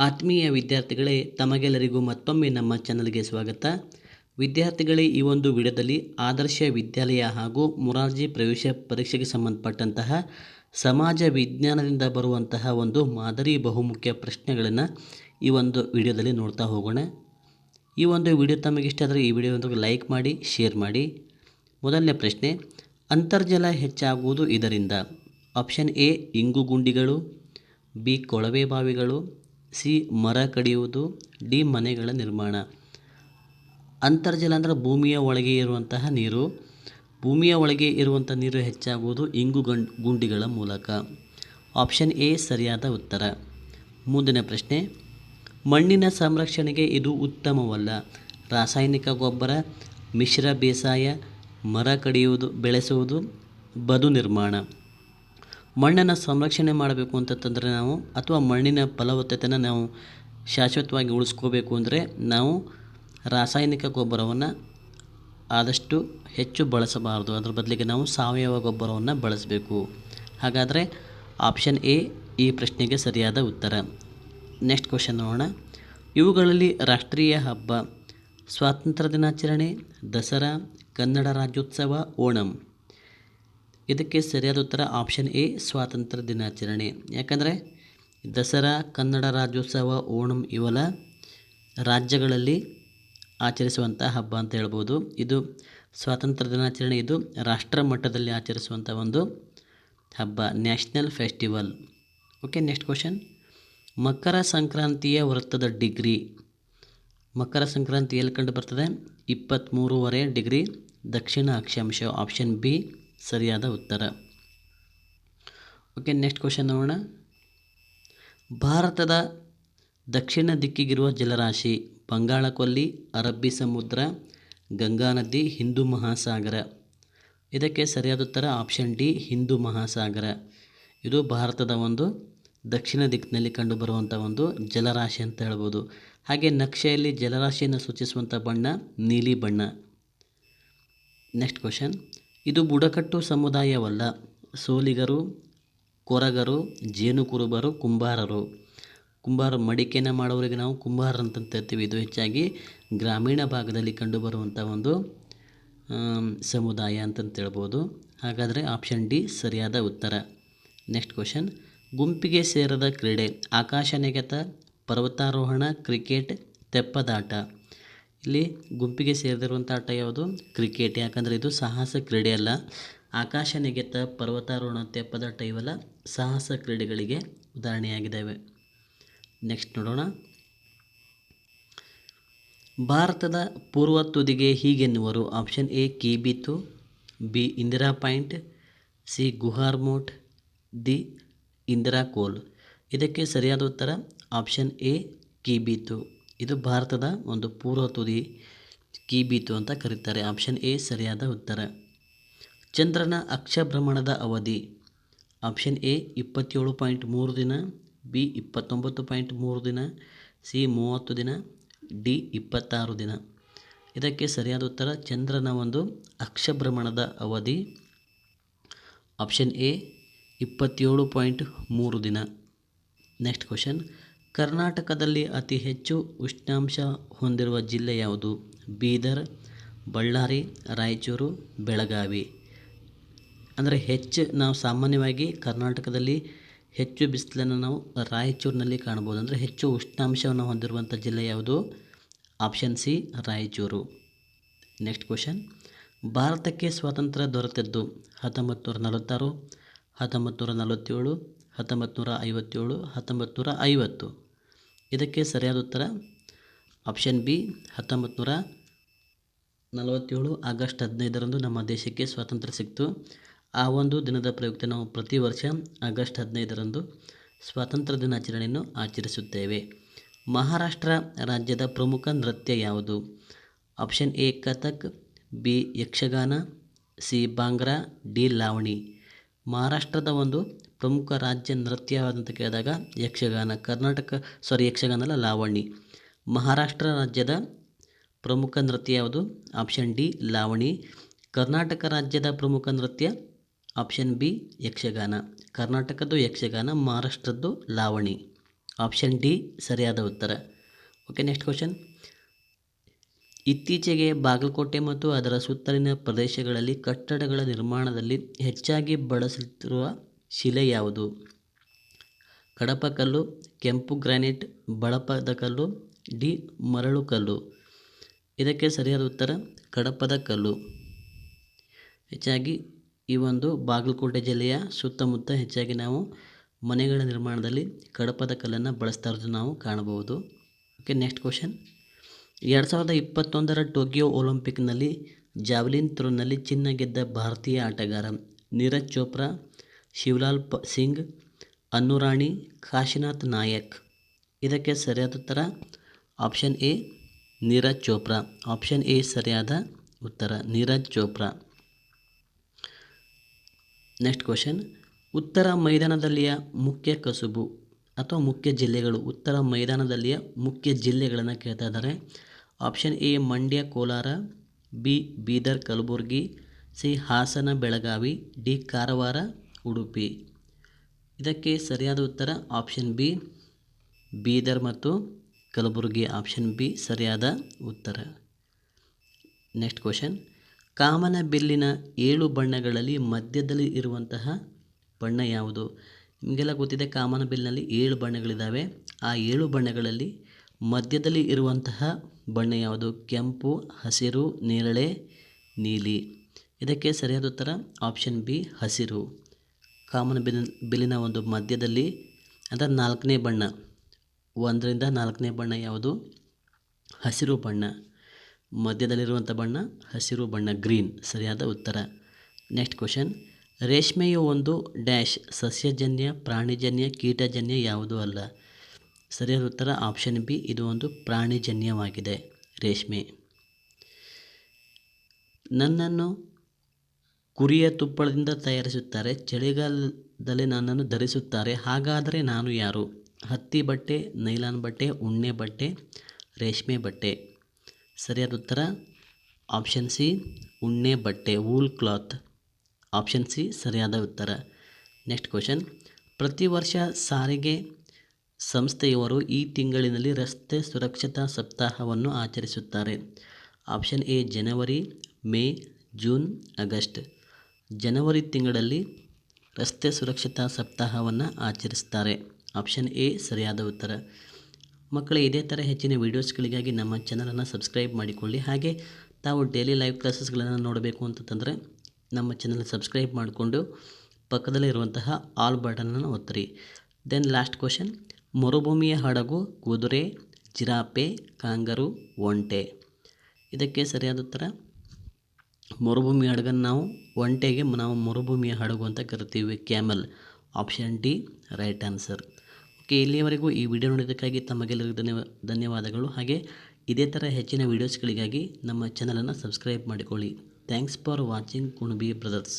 ಆತ್ಮೀಯ ವಿದ್ಯಾರ್ಥಿಗಳೇ, ತಮಗೆಲ್ಲರಿಗೂ ಮತ್ತೊಮ್ಮೆ ನಮ್ಮ ಚಾನಲ್ಗೆ ಸ್ವಾಗತ. ವಿದ್ಯಾರ್ಥಿಗಳೇ, ಈ ಒಂದು ವಿಡಿಯೋದಲ್ಲಿ ಆದರ್ಶ ವಿದ್ಯಾಲಯ ಹಾಗೂ ಮೊರಾರ್ಜಿ ಪ್ರವೇಶ ಪರೀಕ್ಷೆಗೆ ಸಂಬಂಧಪಟ್ಟಂತಹ ಸಮಾಜ ವಿಜ್ಞಾನದಿಂದ ಬರುವಂತಹ ಒಂದು ಮಾದರಿ ಬಹುಮುಖ್ಯ ಪ್ರಶ್ನೆಗಳನ್ನು ಈ ಒಂದು ವಿಡಿಯೋದಲ್ಲಿ ನೋಡ್ತಾ ಹೋಗೋಣ. ಈ ಒಂದು ವಿಡಿಯೋ ತಮಗೆ ಇಷ್ಟ ಆದರೆ ಈ ವಿಡಿಯೋ ಲೈಕ್ ಮಾಡಿ, ಶೇರ್ ಮಾಡಿ. ಮೊದಲನೇ ಪ್ರಶ್ನೆ, ಅಂತರ್ಜಲ ಹೆಚ್ಚಾಗುವುದು ಇದರಿಂದ? ಆಪ್ಷನ್ ಎ, ಇಂಗು ಗುಂಡಿಗಳು. ಬಿ, ಕೊಳವೆ ಬಾವಿಗಳು. ಸಿ ಮರ ಕಡಿಯುವುದು, ಡಿ ಮನೆಗಳ ನಿರ್ಮಾಣ. ಅಂತರ್ಜಲ ಅಂದರೆ ಭೂಮಿಯ ಒಳಗೆ ಇರುವಂತಹ ನೀರು. ಭೂಮಿಯ ಒಳಗೆ ಇರುವಂಥ ನೀರು ಹೆಚ್ಚಾಗುವುದು ಇಂಗು ಗಂ ಗುಂಡಿಗಳ ಮೂಲಕ. ಆಪ್ಷನ್ ಎ ಸರಿಯಾದ ಉತ್ತರ. ಮುಂದಿನ ಪ್ರಶ್ನೆ, ಮಣ್ಣಿನ ಸಂರಕ್ಷಣೆಗೆ ಇದು ಉತ್ತಮವಲ್ಲ. ರಾಸಾಯನಿಕ ಗೊಬ್ಬರ, ಮಿಶ್ರ ಬೇಸಾಯ, ಮರ ಕಡಿಯುವುದು, ಬೆಳೆಸುವುದು, ಬದು ನಿರ್ಮಾಣ. ಮಣ್ಣನ್ನು ಸಂರಕ್ಷಣೆ ಮಾಡಬೇಕು ಅಂತಂತಂದರೆ ನಾವು ಅಥವಾ ಮಣ್ಣಿನ ಫಲವತ್ತತೆಯನ್ನು ನಾವು ಶಾಶ್ವತವಾಗಿ ಉಳಿಸ್ಕೋಬೇಕು ಅಂದರೆ ನಾವು ರಾಸಾಯನಿಕ ಗೊಬ್ಬರವನ್ನು ಆದಷ್ಟು ಹೆಚ್ಚು ಬಳಸಬಾರದು. ಅದರ ಬದಲಿಗೆ ನಾವು ಸಾವಯವ ಗೊಬ್ಬರವನ್ನು ಬಳಸಬೇಕು. ಹಾಗಾದರೆ ಆಪ್ಷನ್ ಎ ಈ ಪ್ರಶ್ನೆಗೆ ಸರಿಯಾದ ಉತ್ತರ. ನೆಕ್ಸ್ಟ್ ಕ್ವಶನ್ ನೋಡೋಣ. ಇವುಗಳಲ್ಲಿ ರಾಷ್ಟ್ರೀಯ ಹಬ್ಬ, ಸ್ವಾತಂತ್ರ್ಯ ದಿನಾಚರಣೆ, ದಸರಾ, ಕನ್ನಡ ರಾಜ್ಯೋತ್ಸವ, ಓಣಂ. ಇದಕ್ಕೆ ಸರಿಯಾದ ಉತ್ತರ ಆಪ್ಷನ್ ಎ ಸ್ವಾತಂತ್ರ್ಯ ದಿನಾಚರಣೆ. ಯಾಕಂದರೆ ದಸರಾ, ಕನ್ನಡ ರಾಜ್ಯೋತ್ಸವ, ಓಣಂ ಇವೆಲ್ಲ ರಾಜ್ಯಗಳಲ್ಲಿ ಆಚರಿಸುವಂಥ ಹಬ್ಬ ಅಂತ ಹೇಳ್ಬೋದು. ಇದು ಸ್ವಾತಂತ್ರ್ಯ ದಿನಾಚರಣೆ, ಇದು ರಾಷ್ಟ್ರ ಮಟ್ಟದಲ್ಲಿ ಆಚರಿಸುವಂಥ ಒಂದು ಹಬ್ಬ, national festival. Okay next question ಮಕರ ಸಂಕ್ರಾಂತಿಯ ವೃತ್ತದ ಡಿಗ್ರಿ. ಮಕರ ಸಂಕ್ರಾಂತಿ ಎಲ್ಲಿ ಕಂಡು ಬರ್ತದೆ? ಇಪ್ಪತ್ತ್ಮೂರುವರೆ ಡಿಗ್ರಿ ದಕ್ಷಿಣ ಅಕ್ಷಾಂಶ ಆಪ್ಷನ್ ಬಿ ಸರಿಯಾದ ಉತ್ತರ. ಓಕೆ ನೆಕ್ಸ್ಟ್ ಕ್ವಶನ್ ನೋಡೋಣ. ಭಾರತದ ದಕ್ಷಿಣ ದಿಕ್ಕಿಗಿರುವ ಜಲರಾಶಿ ಬಂಗಾಳಕೊಲ್ಲಿ, ಅರಬ್ಬಿ ಸಮುದ್ರ, ಗಂಗಾ ನದಿ, ಹಿಂದೂ ಮಹಾಸಾಗರ. ಇದಕ್ಕೆ ಸರಿಯಾದ ಉತ್ತರ ಆಪ್ಷನ್ ಡಿ ಹಿಂದೂ ಮಹಾಸಾಗರ. ಇದು ಭಾರತದ ಒಂದು ದಕ್ಷಿಣ ದಿಕ್ಕಿನಲ್ಲಿ ಕಂಡುಬರುವಂಥ ಒಂದು ಜಲರಾಶಿ ಅಂತ ಹೇಳ್ಬೋದು. ಹಾಗೆ ನಕ್ಷೆಯಲ್ಲಿ ಜಲರಾಶಿಯನ್ನು ಸೂಚಿಸುವಂಥ ಬಣ್ಣ ನೀಲಿ ಬಣ್ಣ. ನೆಕ್ಸ್ಟ್ ಕ್ವಶನ್ ಇದು ಬುಡಕಟ್ಟು ಸಮುದಾಯವಲ್ಲ. ಸೋಲಿಗರು, ಕೊರಗರು ಜೇನು ಕುರುಬರು ಕುಂಬಾರರು. ಕುಂಬಾರ ಮಡಿಕೆನ ಮಾಡೋರಿಗೆ ನಾವು ಕುಂಬಾರ ಅಂತ ಹೇಳ್ತೀವಿ. ಇದು ಹೆಚ್ಚಾಗಿ ಗ್ರಾಮೀಣ ಭಾಗದಲ್ಲಿ ಕಂಡುಬರುವಂಥ ಒಂದು ಸಮುದಾಯ ಅಂತಂತ ಹೇಳ್ಬೋದು. ಹಾಗಾದರೆ ಆಪ್ಷನ್ ಡಿ ಸರಿಯಾದ ಉತ್ತರ. ನೆಕ್ಸ್ಟ್ ಕ್ವಶನ್ ಗುಂಪಿಗೆ ಸೇರದ ಕ್ರೀಡೆ. ಆಕಾಶ ನೆಗೆತ, ಪರ್ವತಾರೋಹಣ, ಕ್ರಿಕೆಟ್, ತೆಪ್ಪದಾಟ. ಇಲ್ಲಿ ಗುಂಪಿಗೆ ಸೇರಿದಿರುವಂಥ ಆಟ ಯಾವುದು? ಕ್ರಿಕೆಟ್ ಯಾಕಂದರೆ ಇದು ಸಾಹಸ ಕ್ರೀಡೆ ಅಲ್ಲ. ಆಕಾಶ ನಿಗೆತ ಪರ್ವತಾರೋಹಣ ತೆಪ್ಪದಾಟ ಇವೆಲ್ಲ ಸಾಹಸ ಕ್ರೀಡೆಗಳಿಗೆ ಉದಾಹರಣೆಯಾಗಿದ್ದಾವೆ. ನೆಕ್ಸ್ಟ್ ನೋಡೋಣ. ಭಾರತದ ಪೂರ್ವ ತುದಿಗೆ ಹೀಗೆನ್ನುವರು. ಆಪ್ಷನ್ ಎ ಕೀಬಿತು ಬಿ ಇಂದಿರಾ ಪಾಯಿಂಟ್ ಸಿ ಗುಹಾರ್ಮೋಟ್ ದಿ ಇಂದಿರಾ ಕೋಲ್. ಇದಕ್ಕೆ ಸರಿಯಾದ ಉತ್ತರ ಆಪ್ಷನ್ ಎ ಕೀಬೀತು ಇದು ಭಾರತದ ಒಂದು ಪೂರ್ವ ತುದಿ ಕೀಬೀತು ಅಂತ ಕರೀತಾರೆ. ಆಪ್ಷನ್ ಎ, ಸರಿಯಾದ ಉತ್ತರ. ಚಂದ್ರನ ಅಕ್ಷಭ್ರಮಣದ ಅವಧಿ. ಆಪ್ಷನ್ ಎ, ಇಪ್ಪತ್ತೇಳು ಪಾಯಿಂಟ್ ಮೂರು ದಿನ. ಬಿ, ಇಪ್ಪತ್ತೊಂಬತ್ತು ಪಾಯಿಂಟ್ ಮೂರು ದಿನ. ಸಿ, ಮೂವತ್ತು ದಿನ. ಡಿ, ಇಪ್ಪತ್ತಾರು ದಿನ. ಇದಕ್ಕೆ ಸರಿಯಾದ ಉತ್ತರ, ಚಂದ್ರನ ಒಂದು ಅಕ್ಷಭ್ರಮಣದ ಅವಧಿ. ಆಪ್ಷನ್ ಎ, ಇಪ್ಪತ್ತೇಳು ಪಾಯಿಂಟ್ ಮೂರು ದಿನ. Next question. ಕರ್ನಾಟಕದಲ್ಲಿ ಅತಿ ಹೆಚ್ಚು ಉಷ್ಣಾಂಶ ಹೊಂದಿರುವ ಜಿಲ್ಲೆ ಯಾವುದು? ಬೀದರ್, ಬಳ್ಳಾರಿ, ರಾಯಚೂರು, ಬೆಳಗಾವಿ. ಅಂದರೆ ಹೆಚ್ಚು ನಾವು ಸಾಮಾನ್ಯವಾಗಿ ಕರ್ನಾಟಕದಲ್ಲಿ ಹೆಚ್ಚು ಬಿಸಿಲನ್ನು ನಾವು ರಾಯಚೂರಿನಲ್ಲಿ ಕಾಣ್ಬೋದು ಅಂದರೆ ಹೆಚ್ಚು ಉಷ್ಣಾಂಶವನ್ನು ಹೊಂದಿರುವಂಥ ಜಿಲ್ಲೆ ಯಾವುದು? Option C, Raichur. Next question. ಭಾರತಕ್ಕೆ ಸ್ವಾತಂತ್ರ್ಯ ದೊರೆತದ್ದು ಹತ್ತೊಂಬತ್ತು ನೂರ ನಲವತ್ತಾರು ಹತ್ತೊಂಬತ್ತು ನೂರ ನಲವತ್ತೇಳು ಹತ್ತೊಂಬತ್ತು ನೂರ ಐವತ್ತೇಳು ಹತ್ತೊಂಬತ್ತು ನೂರ ಐವತ್ತು ಇದಕ್ಕೆ ಸರಿಯಾದ ಉತ್ತರ ಆಪ್ಷನ್ ಬಿ ಹತ್ತೊಂಬತ್ತು ನೂರ ನಲವತ್ತೇಳು ಆಗಸ್ಟ್ ಹದಿನೈದರಂದು ನಮ್ಮ ದೇಶಕ್ಕೆ ಸ್ವಾತಂತ್ರ್ಯ ಸಿಕ್ತು ಆ ಒಂದು ದಿನದ ಪ್ರಯುಕ್ತ ನಾವು ಪ್ರತಿ ವರ್ಷ ಆಗಸ್ಟ್ ಹದಿನೈದರಂದು ಸ್ವಾತಂತ್ರ್ಯ ದಿನಾಚರಣೆಯನ್ನು ಆಚರಿಸುತ್ತೇವೆ. ಮಹಾರಾಷ್ಟ್ರ ರಾಜ್ಯದ ಪ್ರಮುಖ ನೃತ್ಯ ಯಾವುದು? Option A Kathak B Yakshagana C Bhangra D Lavani. ಮಹಾರಾಷ್ಟ್ರದ ಒಂದು ಪ್ರಮುಖ ರಾಜ್ಯ ನೃತ್ಯ ಅಂತ ಕೇಳಿದಾಗ ಯಕ್ಷಗಾನ, ಕರ್ನಾಟಕ ಸಾರಿ ಯಕ್ಷಗಾನ ಅಲ್ಲ ಲಾವಣಿ ಮಹಾರಾಷ್ಟ್ರ ರಾಜ್ಯದ ಪ್ರಮುಖ ನೃತ್ಯ ಯಾವುದು? ಆಪ್ಷನ್ ಡಿ ಲಾವಣಿ ಕರ್ನಾಟಕ ರಾಜ್ಯದ ಪ್ರಮುಖ ನೃತ್ಯ? Option B Yakshagana. ಕರ್ನಾಟಕದ್ದು ಯಕ್ಷಗಾನ, ಮಹಾರಾಷ್ಟ್ರದ್ದು ಲಾವಣಿ ಆಪ್ಷನ್ ಡಿ ಸರಿಯಾದ ಉತ್ತರ. ಓಕೆ ನೆಕ್ಸ್ಟ್ ಕ್ವಶನ್ ಇತ್ತೀಚೆಗೆ ಬಾಗಲಕೋಟೆ ಮತ್ತು ಅದರ ಸುತ್ತಲಿನ ಪ್ರದೇಶಗಳಲ್ಲಿ ಕಟ್ಟಡಗಳ ನಿರ್ಮಾಣದಲ್ಲಿ ಹೆಚ್ಚಾಗಿ ಬಳಸುತ್ತಿರುವ ಶಿಲೆ ಯಾವುದು? ಕಡಪಕಲ್ಲು ಕೆಂಪು ಗ್ರಾನೈಟ್, ಬಳಪದ ಕಲ್ಲು, ಡಿ ಮರಳು ಕಲ್ಲು. ಇದಕ್ಕೆ ಸರಿಯಾದ ಉತ್ತರ, ಕಡಪದ ಕಲ್ಲು. ಹೆಚ್ಚಾಗಿ ಈ ಒಂದು ಬಾಗಲಕೋಟೆ ಜಿಲ್ಲೆಯ ಸುತ್ತಮುತ್ತ ಹೆಚ್ಚಾಗಿ ನಾವು ಮನೆಗಳ ನಿರ್ಮಾಣದಲ್ಲಿ ಕಡಪದ ಕಲ್ಲನ್ನು ಬಳಸ್ತಾ ಇರೋದು ನಾವು ಕಾಣಬಹುದು. ಓಕೆ ನೆಕ್ಸ್ಟ್ ಕ್ವಶನ್ ಎರಡು ಸಾವಿರದ ಇಪ್ಪತ್ತೊಂದರ ಟೋಕಿಯೋ ಒಲಿಂಪಿಕ್ನಲ್ಲಿ ಜಾವ್ಲಿನ್ ಥ್ರೋನಲ್ಲಿ ಚಿನ್ನ ಗೆದ್ದ ಭಾರತೀಯ ಆಟಗಾರ ನೀರಜ್ ಚೋಪ್ರಾ ಶಿವಲಾಲ್ ಪ ಸಿಂಗ್, ಅನ್ನುರಾಣಿ ಕಾಶಿನಾಥ್ ನಾಯಕ್. ಇದಕ್ಕೆ ಸರಿಯಾದ ಉತ್ತರ option A, Neeraj Chopra. Option A, ಸರಿಯಾದ ಉತ್ತರ, ನೀರಜ್ ಚೋಪ್ರಾ. ನೆಕ್ಸ್ಟ್ ಕ್ವಶನ್, ಉತ್ತರ ಮೈದಾನದಲ್ಲಿಯ ಮುಖ್ಯ ಕಸುಬು ಅಥವಾ ಮುಖ್ಯ ಜಿಲ್ಲೆಗಳು. ಉತ್ತರ ಮೈದಾನದಲ್ಲಿಯ ಮುಖ್ಯ ಜಿಲ್ಲೆಗಳನ್ನು ಕೇಳ್ತಾ ಇದ್ದಾರೆ. Option A, Mandya, Kolar. B, Bidar, Kalaburagi. C, Hassan, Belagavi. D, Karwar. Udupi. ಇದಕ್ಕೆ ಸರಿಯಾದ ಉತ್ತರ ಆಪ್ಷನ್ ಬಿ ಬೀದರ್ ಮತ್ತು ಕಲಬುರಗಿ. ಆಪ್ಷನ್ ಬಿ ಸರಿಯಾದ ಉತ್ತರ. ನೆಕ್ಸ್ಟ್ ಕ್ವಶನ್ ಕಾಮನ ಬಿಲ್ಲಿನ ಏಳು ಬಣ್ಣಗಳಲ್ಲಿ ಮಧ್ಯದಲ್ಲಿ ಇರುವಂತಹ ಬಣ್ಣ ಯಾವುದು? ನಿಮಗೆಲ್ಲ ಗೊತ್ತಿದೆ, ಕಾಮನ ಬಿಲ್ನಲ್ಲಿ ಏಳು ಬಣ್ಣಗಳಿದ್ದಾವೆ. ಆ ಏಳು ಬಣ್ಣಗಳಲ್ಲಿ ಮಧ್ಯದಲ್ಲಿ ಇರುವಂತಹ ಬಣ್ಣ ಯಾವುದು? ಕೆಂಪು, ಹಸಿರು, ನೇರಳೆ, ನೀಲಿ. ಇದಕ್ಕೆ ಸರಿಯಾದ ಉತ್ತರ ಆಪ್ಷನ್ ಬಿ ಹಸಿರು. ಕಾಮನ ಬಿಲ್, ಬಿಲ್ಲಿನ ಒಂದು ಮಧ್ಯದಲ್ಲಿ ಅಂದರೆ ನಾಲ್ಕನೇ ಬಣ್ಣ, ಒಂದರಿಂದ ನಾಲ್ಕನೇ ಬಣ್ಣ ಯಾವುದು? ಹಸಿರು ಬಣ್ಣ. ಮಧ್ಯದಲ್ಲಿರುವಂಥ ಬಣ್ಣ, ಹಸಿರು ಬಣ್ಣ, ಗ್ರೀನ್. ಸರಿಯಾದ ಉತ್ತರ. Next question. ರೇಷ್ಮೆಯು ಒಂದು ಡ್ಯಾಶ್, ಸಸ್ಯಜನ್ಯ, ಪ್ರಾಣಿಜನ್ಯ, ಕೀಟಜನ್ಯ ಯಾವುದೂ ಅಲ್ಲ. ಸರಿಯಾದ ಉತ್ತರ, ಆಪ್ಷನ್ ಬಿ, ಇದು ಒಂದು ಪ್ರಾಣಿಜನ್ಯವಾಗಿದೆ, ರೇಷ್ಮೆ. ನನ್ನನ್ನು ಕುರಿಯ ತುಪ್ಪಳದಿಂದ ತಯಾರಿಸುತ್ತಾರೆ, ಚಳಿಗಾಲದಲ್ಲಿ ನನ್ನನ್ನು ಧರಿಸುತ್ತಾರೆ, ಹಾಗಾದರೆ ನಾನು ಯಾರು? ಹತ್ತಿ ಬಟ್ಟೆ, ನೈಲಾನ್ ಬಟ್ಟೆ, ಉಣ್ಣೆ ಬಟ್ಟೆ, ರೇಷ್ಮೆ ಬಟ್ಟೆ. ಸರಿಯಾದ ಉತ್ತರ? ಆಪ್ಷನ್ ಸಿ, ಉಣ್ಣೆ ಬಟ್ಟೆ ವೂಲ್ ಕ್ಲಾತ್ ಆಪ್ಷನ್ ಸಿ, ಸರಿಯಾದ ಉತ್ತರ. Next question. ಪ್ರತಿ ವರ್ಷ ಸಾರಿಗೆ ಸಂಸ್ಥೆಯವರು ಈ ತಿಂಗಳಿನಲ್ಲಿ ರಸ್ತೆ ಸುರಕ್ಷತಾ ಸಪ್ತಾಹವನ್ನು ಆಚರಿಸುತ್ತಾರೆ. ಆಪ್ಷನ್ ಎ, ಜನವರಿ, ಮೇ, ಜೂನ್, ಆಗಸ್ಟ್. ಜನವರಿ ತಿಂಗಳಲ್ಲಿ ರಸ್ತೆ ಸುರಕ್ಷತಾ ಸಪ್ತಾಹವನ್ನು ಆಚರಿಸ್ತಾರೆ. ಆಪ್ಷನ್ ಎ ಸರಿಯಾದ ಉತ್ತರ. ಮಕ್ಕಳು, ಇದೇ ಥರ ಹೆಚ್ಚಿನ ವೀಡಿಯೋಸ್ಗಳಿಗಾಗಿ ನಮ್ಮ ಚಾನಲನ್ನು ಸಬ್ಸ್ಕ್ರೈಬ್ ಮಾಡಿಕೊಳ್ಳಿ. ಹಾಗೆ ತಾವು ಡೈಲಿ ಲೈವ್ ಕ್ಲಾಸಸ್ಗಳನ್ನು ನೋಡಬೇಕು ಅಂತಂದರೆ ನಮ್ಮ ಚಾನಲ್ ಸಬ್ಸ್ಕ್ರೈಬ್ ಮಾಡಿಕೊಂಡು ಪಕ್ಕದಲ್ಲಿರುವಂತಹ ಆಲ್ ಬಟನನ್ನು ಒತ್ತಿರಿ. ದೆನ್ ಲಾಸ್ಟ್ ಕ್ವಶನ್ ಮರುಭೂಮಿಯ ಹಡಗು ಕುದುರೆ ಜಿರಾಪೆ ಕಾಂಗರು, ಒಂಟೆ. ಇದಕ್ಕೆ ಸರಿಯಾದ ಉತ್ತರ. ಮರುಭೂಮಿ ಹಡಗನ್ನು ನಾವು ಒಂಟೆಗೆ ನಾವು ಮರುಭೂಮಿಯ ಹಡಗು ಅಂತ ಕರಿತೀವಿ. Camel option D right answer okay ಇಲ್ಲಿಯವರೆಗೂ ಈ ವಿಡಿಯೋ ನೋಡಿದ್ದಕ್ಕಾಗಿ ತಮಗೆಲ್ಲರಿಗೂ ಧನ್ಯವಾ, ಧನ್ಯವಾದಗಳು. ಹಾಗೆ ಇದೇ ಥರ ಹೆಚ್ಚಿನ ವೀಡಿಯೋಸ್ಗಳಿಗಾಗಿ ನಮ್ಮ ಚಾನಲನ್ನು ಸಬ್ಸ್ಕ್ರೈಬ್ ಮಾಡಿಕೊಳ್ಳಿ. Thanks for watching Kunabi brothers